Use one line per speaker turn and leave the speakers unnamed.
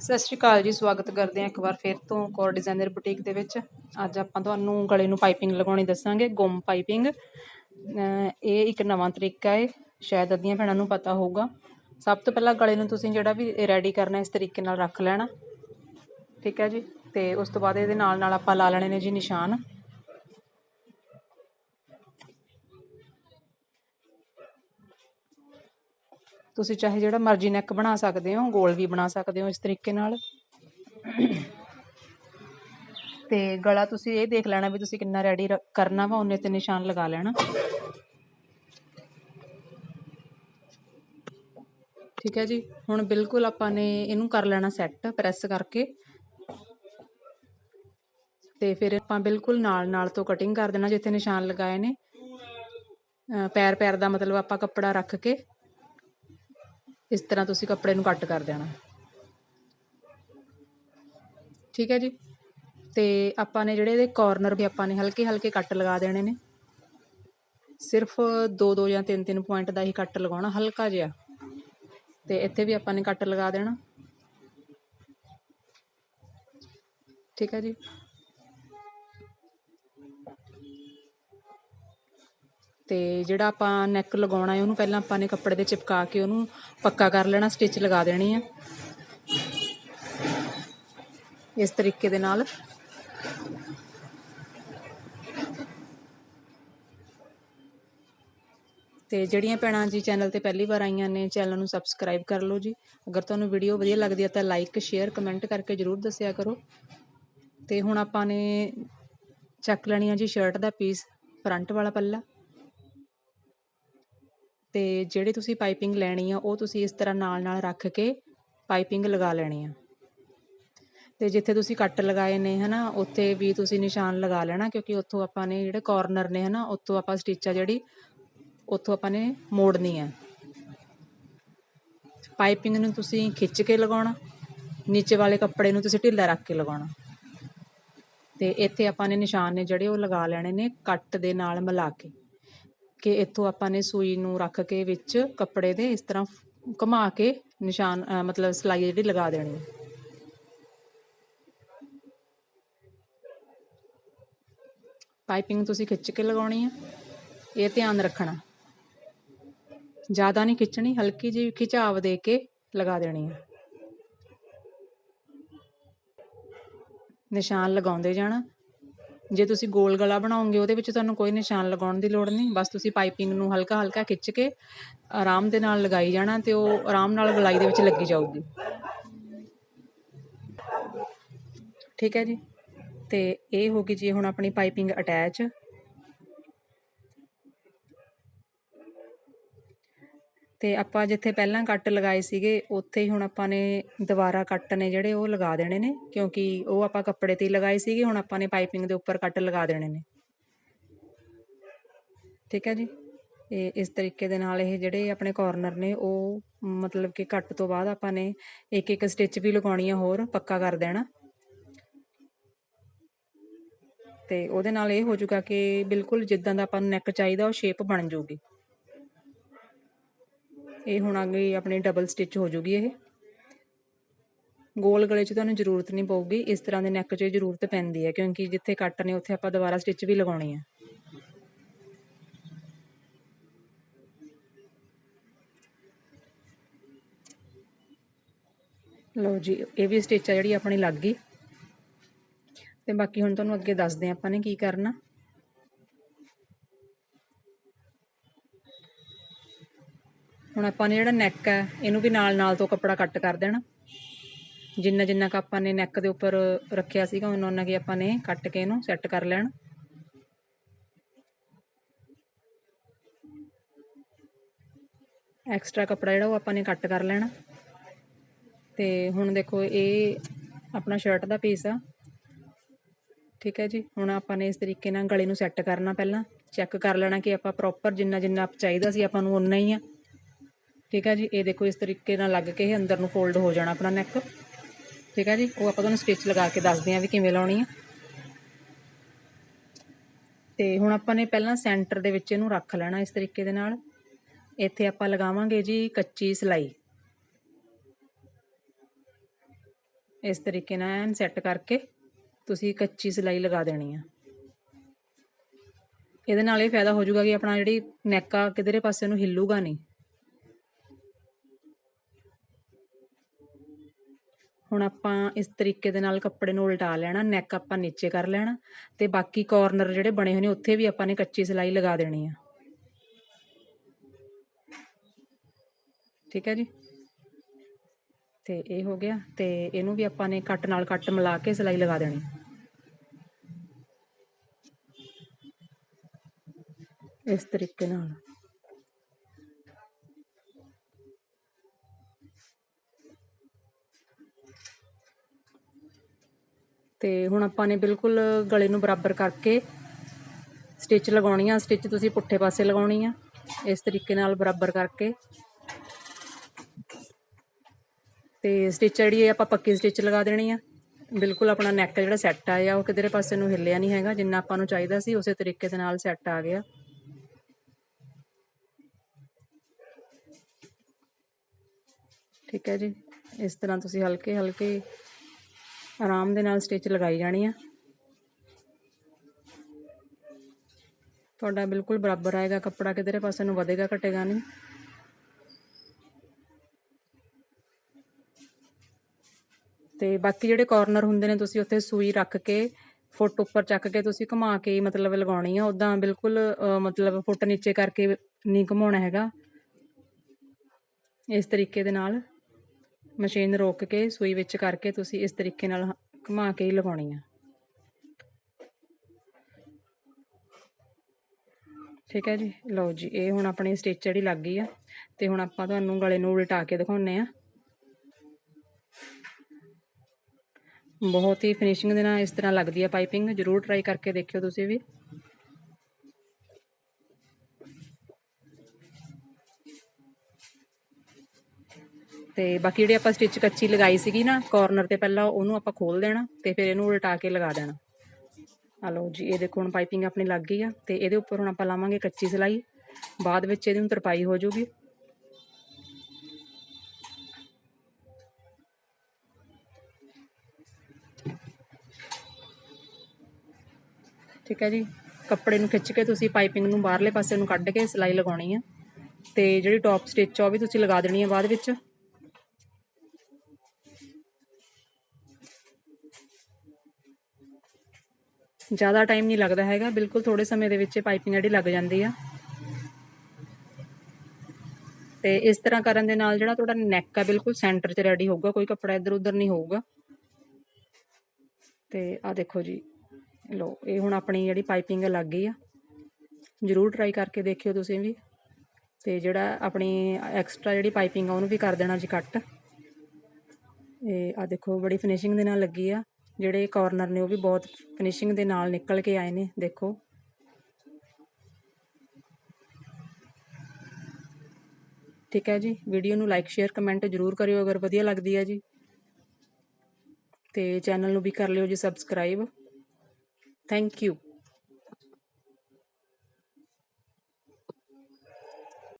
ਸਤਿ ਸ਼੍ਰੀ ਅਕਾਲ ਜੀ, ਸਵਾਗਤ ਕਰਦੇ ਹਾਂ ਇੱਕ ਵਾਰ ਫਿਰ ਤੋਂ ਕੋਰ ਡਿਜ਼ਾਈਨਰ ਬੁਟੀਕ ਦੇ ਵਿੱਚ। ਅੱਜ ਆਪਾਂ ਤੁਹਾਨੂੰ ਗਲੇ ਨੂੰ ਪਾਈਪਿੰਗ ਲਗਾਉਣੀ ਦੱਸਾਂਗੇ ਗੁੰਮ ਪਾਈਪਿੰਗ ਇਹ ਇੱਕ ਨਵਾਂ ਤਰੀਕਾ ਹੈ ਸ਼ਾਇਦ ਅੱਧੀਆਂ ਭੈਣਾਂ ਨੂੰ ਪਤਾ ਹੋਊਗਾ। ਸਭ ਤੋਂ ਪਹਿਲਾਂ ਗਲੇ ਨੂੰ ਤੁਸੀਂ ਜਿਹੜਾ ਵੀ ਰੈਡੀ ਕਰਨਾ, ਇਸ ਤਰੀਕੇ ਨਾਲ ਰੱਖ ਲੈਣਾ। ਠੀਕ ਹੈ ਜੀ? ਤੇ ਉਸ ਤੋਂ ਬਾਅਦ ਇਹਦੇ ਨਾਲ ਨਾਲ ਆਪਾਂ ਲਾ ਲੈਣੇ ਨੇ ਜੀ ਨਿਸ਼ਾਨ। ਤੁਸੀਂ ਚਾਹੇ ਜਿਹੜਾ ਮਰਜ਼ੀ ਨੈਕ ਬਣਾ ਸਕਦੇ ਹੋ, ਗੋਲ ਵੀ ਬਣਾ ਸਕਦੇ ਹੋ ਇਸ ਤਰੀਕੇ ਨਾਲ। ਤੇ ਗਲਾ ਤੁਸੀਂ ਇਹ ਦੇਖ ਲੈਣਾ ਵੀ ਤੁਸੀਂ ਕਿੰਨਾ ਰੈਡੀ ਕਰਨਾ ਵਾ, ਉਹਨੇ ਤੇ ਨਿਸ਼ਾਨ ਲਗਾ ਲੈਣਾ। ਠੀਕ ਹੈ ਜੀ, ਹੁਣ ਬਿਲਕੁਲ ਆਪਾਂ ਨੇ ਇਹਨੂੰ ਕਰ ਲੈਣਾ ਸੈੱਟ ਪ੍ਰੈਸ ਕਰਕੇ। ਤੇ ਫਿਰ ਆਪਾਂ ਬਿਲਕੁਲ ਨਾਲ ਨਾਲ ਤੋਂ ਕਟਿੰਗ ਕਰ ਦੇਣਾ, ਜਿੱਥੇ ਨਿਸ਼ਾਨ ਲਗਾਏ ਨੇ। ਪੈਰ ਪੈਰ ਦਾ ਮਤਲਬ ਆਪਾਂ ਕੱਪੜਾ ਰੱਖ ਕੇ। ਇਸ ਤਰ੍ਹਾਂ ਤੁਸੀਂ ਕੱਪੜੇ ਨੂੰ ਕੱਟ ਕਰ ਦੇਣਾ। ਠੀਕ ਹੈ ਜੀ? ਤੇ ਆਪਾਂ ਨੇ ਜਿਹੜੇ ਇਹਦੇ ਕਾਰਨਰ ਵੀ ਆਪਾਂ ਨੇ ਹਲਕੇ ਹਲਕੇ ਕੱਟ ਲਗਾ ਦੇਣੇ ਨੇ। ਸਿਰਫ 2-2 ਜਾਂ 3-3 ਪੁਆਇੰਟ ਦਾ ਹੀ ਕੱਟ ਲਗਾਉਣਾ, ਹਲਕਾ ਜਿਹਾ। ਤੇ ਇੱਥੇ ਵੀ ਆਪਾਂ ਨੇ ਕੱਟ ਲਗਾ ਦੇਣਾ। ਠੀਕ ਹੈ ਜੀ? ਤੇ ਜਿਹੜਾ ਆਪਾਂ ਨੈਕ ਲਗਾਉਣਾ ਹੈ, ਉਹਨੂੰ ਪਹਿਲਾਂ ਆਪਾਂ ਨੇ ਕੱਪੜੇ ਦੇ ਚਿਪਕਾ ਕੇ ਉਹਨੂੰ ਪੱਕਾ ਕਰ ਲੈਣਾ ਸਟਿਚ ਲਗਾ ਦੇਣੀ ਆ। ਇਸ ਤਰੀਕੇ ਦੇ ਨਾਲ। ਤੇ ਜਿਹੜੀਆਂ ਭੈਣਾਂ ਜੀ ਚੈਨਲ ਤੇ ਪਹਿਲੀ ਵਾਰ ਆਈਆਂ ਨੇ, ਚੈਨਲ ਨੂੰ ਸਬਸਕ੍ਰਾਈਬ ਕਰ ਲਓ ਜੀ। ਅਗਰ ਤੁਹਾਨੂੰ ਵੀਡੀਓ ਵਧੀਆ ਲੱਗਦੀ ਹੈ ਤਾਂ ਲਾਈਕ ਸ਼ੇਅਰ ਕਮੈਂਟ ਕਰਕੇ ਜਰੂਰ ਦੱਸਿਆ ਕਰੋ। ਤੇ ਹੁਣ ਆਪਾਂ ਨੇ ਚੱਕ ਲੈਣੀ ਆ ਜੀ ਸ਼ਰਟ ਦਾ ਪੀਸ ਫਰੰਟ ਵਾਲਾ ਪੱਲਾ। ਅਤੇ ਜਿਹੜੀ ਤੁਸੀਂ ਪਾਈਪਿੰਗ ਲੈਣੀ ਆ, ਉਹ ਤੁਸੀਂ ਇਸ ਤਰ੍ਹਾਂ ਨਾਲ ਨਾਲ ਰੱਖ ਕੇ ਪਾਈਪਿੰਗ ਲਗਾ ਲੈਣੀ ਆ। ਅਤੇ ਜਿੱਥੇ ਤੁਸੀਂ ਕੱਟ ਲਗਾਏ ਨੇ ਹੈ ਨਾ ਉੱਥੇ ਵੀ ਤੁਸੀਂ ਨਿਸ਼ਾਨ ਲਗਾ ਲੈਣਾ, ਕਿਉਂਕਿ ਉੱਥੋਂ ਆਪਾਂ ਨੇ ਜਿਹੜੇ ਕੋਰਨਰ ਨੇ ਹੈ ਨਾ ਉੱਥੋਂ ਆਪਾਂ ਸਟਿਚ ਆ ਜਿਹੜੀ, ਉੱਥੋਂ ਆਪਾਂ ਨੇ ਮੋੜਨੀ ਹੈ ਪਾਈਪਿੰਗ ਨੂੰ ਤੁਸੀਂ ਖਿੱਚ ਕੇ ਲਗਾਉਣਾ, ਨੀਚੇ ਵਾਲੇ ਕੱਪੜੇ ਨੂੰ ਤੁਸੀਂ ਢਿੱਲਾ ਰੱਖ ਕੇ ਲਗਾਉਣਾ। ਤੇ ਇੱਥੇ ਆਪਾਂ ਨੇ ਨਿਸ਼ਾਨ ਨੇ ਜਿਹੜੇ ਉਹ ਲਗਾ ਲੈਣੇ ਨੇ, ਕੱਟ ਦੇ ਨਾਲ ਮਿਲਾ ਕੇ। ਕਿ ਇੱਥੋਂ ਆਪਾਂ ਨੇ ਸੂਈ ਨੂੰ ਰੱਖ ਕੇ ਵਿੱਚ ਕੱਪੜੇ ਦੇ ਇਸ ਤਰ੍ਹਾਂ ਘੁਮਾ ਕੇ ਨਿਸ਼ਾਨ ਮਤਲਬ ਸਲਾਈ ਜਿਹੜੀ ਲਗਾ ਦੇਣੀ ਹੈ। ਪਾਈਪਿੰਗ ਤੁਸੀਂ ਖਿੱਚ ਕੇ ਲਗਾਉਣੀ ਹੈ। ਇਹ ਧਿਆਨ ਰੱਖਣਾ। ਜ਼ਿਆਦਾ ਨਹੀਂ ਖਿੱਚਣੀ, ਹਲਕੀ ਜਿਹੀ ਖਿਚਾਵ ਦੇ ਕੇ ਲਗਾ ਦੇਣੀ ਹੈ। ਨਿਸ਼ਾਨ ਲਗਾਉਂਦੇ ਜਾਣਾ। ਜੇ ਤੁਸੀਂ ਗੋਲ ਗਲਾ ਬਣਾਓਗੇ ਉਹਦੇ ਵਿੱਚ ਤੁਹਾਨੂੰ ਕੋਈ ਨਿਸ਼ਾਨ ਲਗਾਉਣ ਦੀ ਲੋੜ ਨਹੀਂ। ਬਸ ਤੁਸੀਂ ਪਾਈਪਿੰਗ ਨੂੰ ਹਲਕਾ ਹਲਕਾ ਖਿੱਚ ਕੇ ਆਰਾਮ ਦੇ ਨਾਲ ਲਗਾਈ ਜਾਣਾ ਤੇ ਉਹ ਆਰਾਮ ਨਾਲ ਗਲਾਈ ਦੇ ਵਿੱਚ ਲੱਗੀ ਜਾਊਗੀ। ਠੀਕ ਹੈ ਜੀ? ਤੇ ਇਹ ਹੋ ਗਈ ਜੀ ਹੁਣ ਆਪਣੀ ਪਾਈਪਿੰਗ ਅਟੈਚ। ਤੇ ਆਪਾਂ ਜਿੱਥੇ ਪਹਿਲਾਂ ਕੱਟ ਲਗਾਏ ਸੀਗੇ, ਉੱਥੇ ਹੀ ਹੁਣ ਆਪਾਂ ਨੇ ਦੁਬਾਰਾ ਕੱਟ ਨੇ ਜਿਹੜੇ ਉਹ ਲਗਾ ਦੇਣੇ ਨੇ, ਕਿਉਂਕਿ ਉਹ ਆਪਾਂ ਕੱਪੜੇ ਤੇ ਹੀ ਲਗਾਏ ਸੀਗੇ, ਹੁਣ ਆਪਾਂ ਨੇ ਪਾਈਪਿੰਗ ਦੇ ਉੱਪਰ ਕੱਟ ਲਗਾ ਦੇਣੇ ਨੇ। ਠੀਕ ਹੈ ਜੀ? ਇਹ ਇਸ ਤਰੀਕੇ ਦੇ ਨਾਲ ਇਹ ਜਿਹੜੇ ਆਪਣੇ ਕੋਰਨਰ ਨੇ, ਉਹ ਮਤਲਬ ਕਿ ਕੱਟ ਤੋਂ ਬਾਅਦ ਆਪਾਂ ਨੇ ਇੱਕ ਇੱਕ ਸਟਿਚ ਵੀ ਲਗਾਉਣੀ ਆ ਹੋਰ, ਪੱਕਾ ਕਰ ਦੇਣਾ। ਤੇ ਉਹਦੇ ਨਾਲ ਇਹ ਹੋ ਜਾਊਗਾ ਕਿ ਬਿਲਕੁਲ ਜਿੱਦਾਂ ਦਾ ਆਪਾਂ ਨੂੰ ਨੈਕ ਚਾਹੀਦਾ, ਉਹ ਸ਼ੇਪ ਬਣ ਜਾਊਗੀ ਇਹ ਹੁਣ ਅੱਗੇ ਆਪਣੀ ਡਬਲ ਸਟਿਚ ਹੋ ਜੂਗੀ ਇਹ। ਗੋਲ ਗਲੇ 'ਚ ਤੁਹਾਨੂੰ ਜ਼ਰੂਰਤ ਨਹੀਂ ਪਊਗੀ, ਇਸ ਤਰ੍ਹਾਂ ਦੇ ਨੈਕ 'ਚ ਜ਼ਰੂਰਤ ਪੈਂਦੀ ਹੈ, ਕਿਉਂਕਿ ਜਿੱਥੇ ਕੱਟ ਨੇ ਉੱਥੇ ਆਪਾਂ ਦੁਬਾਰਾ ਸਟਿਚ ਵੀ ਲਗਾਉਣੀ ਹੈ। ਲਓ ਜੀ, ਇਹ ਵੀ ਸਟਿਚ ਆ ਜਿਹੜੀ ਆਪਣੀ ਲੱਗ ਗਈ। ਤੇ ਬਾਕੀ ਹੁਣ ਤੁਹਾਨੂੰ ਅੱਗੇ ਦੱਸਦੇ ਹਾਂ ਆਪਾਂ ਨੇ ਕੀ ਕਰਨਾ। ਹੁਣ ਆਪਾਂ ਨੇ ਜਿਹੜਾ ਨੈਕ ਹੈ, ਇਹਨੂੰ ਵੀ ਨਾਲ ਨਾਲ ਤੋਂ ਕੱਪੜਾ ਕੱਟ ਕਰ ਦੇਣਾ। ਜਿੰਨਾ ਜਿੰਨਾ ਕ ਆਪਾਂ ਨੇ ਨੈਕ ਦੇ ਉੱਪਰ ਰੱਖਿਆ ਸੀਗਾ ਉਹਨਾਂ ਉਹਨਾਂ ਕੀ ਆਪਾਂ ਨੇ ਕੱਟ ਕੇ ਇਹਨੂੰ ਸੈੱਟ ਕਰ ਲੈਣਾ। ਐਕਸਟਰਾ ਕੱਪੜਾ ਜਿਹੜਾ ਉਹ ਆਪਾਂ ਨੇ ਕੱਟ ਕਰ ਲੈਣਾ। ਤੇ ਹੁਣ ਦੇਖੋ, ਇਹ ਆਪਣਾ ਸ਼ਰਟ ਦਾ ਪੀਸ ਆ। ਠੀਕ ਹੈ ਜੀ? ਹੁਣ ਆਪਾਂ ਨੇ ਇਸ ਤਰੀਕੇ ਨਾਲ ਗਲੇ ਨੂੰ ਸੈੱਟ ਕਰਨਾ ਪਹਿਲਾਂ। ਚੈੱਕ ਕਰ ਲੈਣਾ ਕਿ ਆਪਾਂ ਪ੍ਰੋਪਰ ਜਿੰਨਾ ਜਿੰਨਾ ਚਾਹੀਦਾ ਸੀ, ਆਪਾਂ ਨੂੰ ਉਨਾ ਹੀ ਆ। ਠੀਕ ਹੈ ਜੀ? ਇਹ ਦੇਖੋ ਇਸ ਤਰੀਕੇ ਨਾਲ ਲੱਗ ਕੇ ਇਹ ਅੰਦਰ ਨੂੰ ਫੋਲਡ ਹੋ ਜਾਣਾ ਆਪਣਾ ਨੈਕ ਠੀਕ ਹੈ ਜੀ? ਉਹ ਆਪਾਂ ਤੁਹਾਨੂੰ ਸਟਿਚ ਲਗਾ ਕੇ ਦੱਸਦੇ ਹਾਂ ਵੀ ਕਿਵੇਂ ਲਾਉਣੀ ਆ। ਤੇ ਹੁਣ ਆਪਾਂ ਨੇ ਪਹਿਲਾਂ ਸੈਂਟਰ ਦੇ ਵਿੱਚ ਇਹਨੂੰ ਰੱਖ ਲੈਣਾ ਇਸ ਤਰੀਕੇ ਦੇ ਨਾਲ। ਇੱਥੇ ਆਪਾਂ ਲਗਾਵਾਂਗੇ ਜੀ ਕੱਚੀ ਸਲਾਈ। ਇਸ ਤਰੀਕੇ ਨਾਲ ਐਨ ਸੈੱਟ ਕਰਕੇ ਤੁਸੀਂ ਕੱਚੀ ਸਿਲਾਈ ਲਗਾ ਦੇਣੀ ਆ। ਇਹਦੇ ਨਾਲ ਇਹ ਫਾਇਦਾ ਹੋ ਜਾਊਗਾ ਕਿ ਆਪਣਾ ਜਿਹੜੀ ਨੈਕ ਆ ਕਿਧਰੇ ਪਾਸੇ ਨੂੰ ਹਿੱਲੂਗਾ ਨਹੀਂ। ਹੁਣ ਆਪਾਂ ਇਸ ਤਰੀਕੇ ਦੇ ਨਾਲ ਕੱਪੜੇ ਨੂੰ ਉਲਟਾ ਲੈਣਾ ਨੈਕ ਆਪਾਂ ਨੀਚੇ ਕਰ ਲੈਣਾ ਤੇ ਬਾਕੀ ਕਾਰਨਰ ਜਿਹੜੇ ਬਣੇ ਹੋਏ ਨੇ ਉੱਥੇ ਵੀ ਆਪਾਂ ਨੇ ਕੱਚੀ ਸਿਲਾਈ ਲਗਾ ਦੇਣੀ ਆ। ਠੀਕ ਹੈ ਜੀ? ਤੇ ਇਹ ਹੋ ਗਿਆ ਤੇ ਇਹਨੂੰ ਵੀ ਆਪਾਂ ਨੇ ਕੱਟ ਨਾਲ ਕੱਟ ਮਿਲਾ ਕੇ ਸਿਲਾਈ ਲਗਾ ਦੇਣੀ। ਇਸ ਤਰੀਕੇ ਨਾਲ। ਤੇ ਹੁਣ ਆਪਾਂ ਨੇ ਬਿਲਕੁਲ ਗਲੇ ਨੂੰ ਬਰਾਬਰ ਕਰਕੇ ਸਟਿਚ ਲਗਾਉਣੀ ਆ। ਸਟਿਚ ਤੁਸੀਂ ਪੁੱਠੇ ਪਾਸੇ ਲਗਾਉਣੀ ਆ। ਇਸ ਤਰੀਕੇ ਨਾਲ ਬਰਾਬਰ ਕਰਕੇ। ਤੇ ਸਟਿਚ ਜਿਹੜੀ ਹੈ ਆਪਾਂ ਪੱਕੀ ਸਟਿਚ ਲਗਾ ਦੇਣੀ ਆ। ਬਿਲਕੁਲ ਆਪਣਾ ਨੈਕ ਜਿਹੜਾ ਸੈੱਟ ਆਇਆ ਉਹ ਕਿਧਰੇ ਪਾਸੇ ਨੂੰ ਹਿੱਲਿਆ ਨਹੀਂ ਹੈਗਾ। ਜਿੰਨਾ ਆਪਾਂ ਨੂੰ ਚਾਹੀਦਾ ਸੀ, ਉਸੇ ਤਰੀਕੇ ਦੇ ਨਾਲ ਸੈੱਟ ਆ ਗਿਆ। ਠੀਕ ਹੈ ਜੀ। ਇਸ ਤਰ੍ਹਾਂ ਤੁਸੀਂ ਹਲਕੇ ਹਲਕੇ ਆਰਾਮ ਦੇ ਨਾਲ ਸਟਿਚ ਲਗਾਈ ਜਾਣੀ ਆ। ਤੁਹਾਡਾ ਬਿਲਕੁਲ ਬਰਾਬਰ ਆਏਗਾ, ਕੱਪੜਾ ਕਿਧਰੇ ਪਾਸੇ ਨੂੰ ਵਧੇਗਾ, ਘਟੇਗਾ ਨਹੀਂ। ਤੇ ਬਾਕੀ ਜਿਹੜੇ ਕਾਰਨਰ ਹੁੰਦੇ ਨੇ, ਤੁਸੀਂ ਉੱਥੇ ਸੂਈ ਰੱਖ ਕੇ, ਫੁੱਟ ਉੱਪਰ ਚੱਕ ਕੇ ਤੁਸੀਂ ਘੁਮਾ ਕੇ ਮਤਲਬ ਲਗਾਉਣੀ ਆ। ਉਦਾਂ ਬਿਲਕੁਲ ਮਤਲਬ ਫੁੱਟ ਨੀਚੇ ਕਰਕੇ ਨਹੀਂ ਘੁਮਾਉਣਾ ਹੈਗਾ। ਇਸ ਤਰੀਕੇ ਦੇ ਨਾਲ। ਮਸ਼ੀਨ ਰੋਕ ਕੇ ਸੂਈ ਵਿੱਚ ਕਰਕੇ ਤੁਸੀਂ ਇਸ ਤਰੀਕੇ ਨਾਲ ਹ- ਘੁਮਾ ਕੇ ਹੀ ਲਗਾਉਣੀ ਆ। ਠੀਕ ਹੈ ਜੀ? ਲਓ ਜੀ, ਇਹ ਹੁਣ ਆਪਣੀ ਸਟਿਚ ਜਿਹੜੀ ਲੱਗ ਗਈ ਆ ਤੇ ਹੁਣ ਆਪਾਂ ਤੁਹਾਨੂੰ ਗਲੇ ਨੂੰ ਉਲਟਾ ਕੇ ਦਿਖਾਉਨੇ ਆ। ਬਹੁਤ ਹੀ ਫਿਨਿਸ਼ਿੰਗ ਦੇ ਨਾਲ ਇਸ ਤਰ੍ਹਾਂ ਲੱਗਦੀ ਆ ਪਾਈਪਿੰਗ ਜਰੂਰ ਟਰਾਈ ਕਰਕੇ ਦੇਖਿਓ ਤੁਸੀਂ ਵੀ। ਤੇ ਬਾਕੀ ਜਿਹੜੀ ਆਪਾਂ ਸਟਿਚ ਕੱਚੀ ਲਗਾਈ ਸੀਗੀ ਨਾ ਕਾਰਨਰ ਤੇ ਪਹਿਲਾਂ ਉਹਨੂੰ ਆਪਾਂ ਖੋਲ ਦੇਣਾ ਤੇ ਫਿਰ ਇਹਨੂੰ ਉਲਟਾ ਕੇ ਲਗਾ ਦੇਣਾ। ਆ ਲਓ ਜੀ, ਇਹ ਦੇਖੋ ਹੁਣ ਪਾਈਪਿੰਗ ਆਪਣੀ ਲੱਗ ਗਈ ਆ ਤੇ ਇਹਦੇ ਉੱਪਰ ਹੁਣ ਆਪਾਂ ਲਾਵਾਂਗੇ ਕੱਚੀ ਸਿਲਾਈ। ਬਾਅਦ ਵਿੱਚ ਇਹਦੀ ਹੁਣ ਤਰਪਾਈ ਹੋ ਜਾਊਗੀ। ਠੀਕ ਹੈ ਜੀ, ਕੱਪੜੇ ਨੂੰ ਖਿੱਚ ਕੇ ਤੁਸੀਂ ਪਾਈਪਿੰਗ ਨੂੰ ਬਾਹਰਲੇ ਪਾਸੇ ਨੂੰ ਕੱਢ ਕੇ ਸਿਲਾਈ ਲਗਾਉਣੀ ਆ। ਤੇ ਜਿਹੜੀ ਟੌਪ ਸਟਿਚ ਆ ਉਹ ਵੀ ਤੁਸੀਂ ਲਗਾ ਦੇਣੀ ਆ ਬਾਅਦ ਵਿੱਚ। ਜ਼ਿਆਦਾ ਟਾਈਮ ਨਹੀਂ ਲੱਗਦਾ ਹੈਗਾ। ਬਿਲਕੁਲ ਥੋੜੇ ਸਮੇਂ ਦੇ ਵਿੱਚ ਪਾਈਪਿੰਗ ਜਿਹੜੀ ਲੱਗ ਜਾਂਦੀ ਆ। ਤੇ ਇਸ ਤਰ੍ਹਾਂ ਕਰਨ ਦੇ ਨਾਲ ਜਿਹੜਾ ਤੁਹਾਡਾ ਨੈਕ ਆ, ਬਿਲਕੁਲ ਸੈਂਟਰ 'ਚ ਰੈਡੀ ਹੋਊਗਾ। ਕੋਈ ਕੱਪੜਾ ਇੱਧਰ ਉੱਧਰ ਨਹੀਂ ਹੋਊਗਾ। ਤੇ ਆ ਦੇਖੋ ਜੀ। ਲੋ ਇਹ ਹੁਣ ਆਪਣੀ ਜਿਹੜੀ ਪਾਈਪਿੰਗ ਲੱਗ ਗਈ ਆ। ਜਰੂਰ ਟਰਾਈ ਕਰਕੇ ਦੇਖਿਓ ਤੁਸੀਂ ਵੀ। ਤੇ ਜਿਹੜਾ ਆਪਣੀ ਐਕਸਟਰਾ ਜਿਹੜੀ ਪਾਈਪਿੰਗ ਆ, ਉਹਨੂੰ ਵੀ ਕਰ ਦੇਣਾ ਜੀ ਕੱਟ ਇਹ ਆ ਦੇਖੋ, ਬੜੀ ਫਿਨਿਸ਼ਿੰਗ ਦੇ ਨਾਲ ਲੱਗੀ ਆ। ਜਿਹੜੇ ਕਾਰਨਰ ਨੇ, ਉਹ ਵੀ ਬਹੁਤ ਫਿਨਿਸ਼ਿੰਗ ਦੇ ਨਾਲ ਨਿਕਲ ਕੇ ਆਏ ਨੇ, ਦੇਖੋ। ਠੀਕ ਹੈ ਜੀ ਵੀਡੀਓ ਨੂੰ ਲਾਈਕ ਸ਼ੇਅਰ ਕਮੈਂਟ ਜਰੂਰ ਕਰਿਓ ਅਗਰ ਵਧੀਆ ਲੱਗਦੀ ਹੈ ਜੀ। ਤੇ ਚੈਨਲ ਨੂੰ ਵੀ ਕਰ ਲਿਓ ਜੀ ਸਬਸਕ੍ਰਾਈਬ ਥੈਂਕ ਯੂ